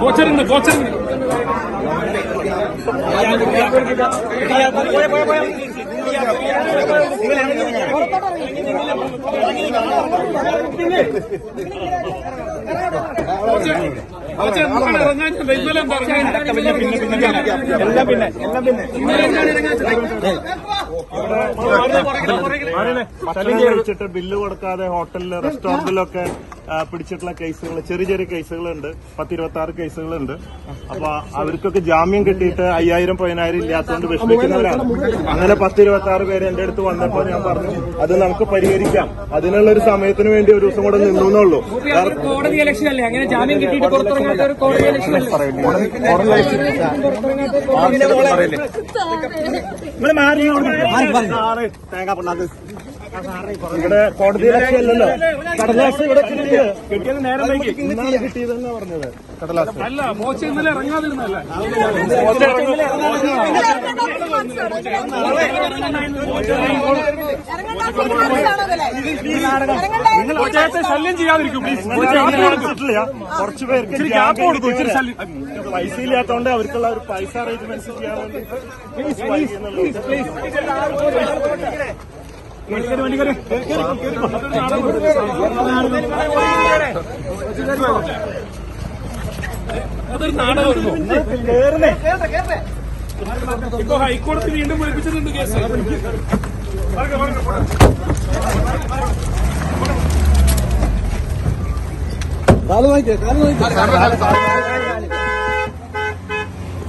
കോച്ചറുണ്ട് കോച്ചറുണ്ട് coach എന്താണ് ഇറങ്ങാഞ്ഞത് ഇന്നലെ എന്താ ഇറങ്ങാഞ്ഞത് എല്ലാം പിന്നെ എല്ലാം പിന്നെ ഇന്നലെ എന്താണ് ഇറങ്ങാഞ്ഞത് ഭക്ഷണം കഴിച്ചിട്ട് ബില്ല് കൊടുക്കാതെ ഹോട്ടലിൽ റെസ്റ്റോറന്റിലൊക്കെ പിടിച്ചിട്ടുള്ള കേസുകൾ ചെറിയ ചെറിയ കേസുകളുണ്ട്. പത്തിരുപത്തി ആറ് കേസുകളുണ്ട്. അപ്പൊ അവർക്കൊക്കെ ജാമ്യം കിട്ടിയിട്ട് അയ്യായിരം പതിനായിരം ഇല്ലാത്തതുകൊണ്ട് വിഷമിക്കുന്നവരാണ്. അങ്ങനെ പത്തിരുപത്തി ആറ് പേര് എന്റെ അടുത്ത് വന്നപ്പോൾ ഞാൻ പറഞ്ഞു അത് നമുക്ക് പരിഹരിക്കാം. അതിനുള്ള ഒരു സമയത്തിന് വേണ്ടി ഒരു ദിവസം കൂടെ നിന്നു എന്നുള്ളൂ. ഒരു കോടതി ഇലക്ഷൻ അല്ലേ? അങ്ങനെ ജാമ്യം കിട്ടിയിട്ട് കോടതി ഇലക്ഷൻ ഇവിടെ കോടതി ഇലക്ഷൻ കടലാസ് ഇവിടെ കിട്ടിയത് നേരം വൈകി. ഇന്നാണ് കിട്ടിയതെന്ന് പറഞ്ഞത്. കടലാസ്. അല്ല കോച്ച് ഇന്നലെ ഇറങ്ങാതിരുന്നല്ലേ കോച്ചയത്തെ ശല്യം ചെയ്യാതിരിക്കും പ്ലീസ് കുറച്ച് പേർക്ക് ഇച്ചിരി ഗ്യാപ്പ് കൊടുക്കും ഇച്ചിരി ശല്യം. പൈസ ഇല്ലാത്തതുകൊണ്ട് അവർക്കുള്ള ഒരു പൈസ അറേഞ്ച്മെന്റ്സ് ചെയ്യാൻ വേണ്ടി പ്ലീസ് എന്നുള്ളൂ. അതൊരു നാടകമായിരുന്നു. ഇപ്പൊ ഹൈക്കോടതി വീണ്ടും വിളിപ്പിച്ചിട്ടുണ്ട് കേസ് കാൽ നോക്കിയേ കാൽ നോക്കിയേ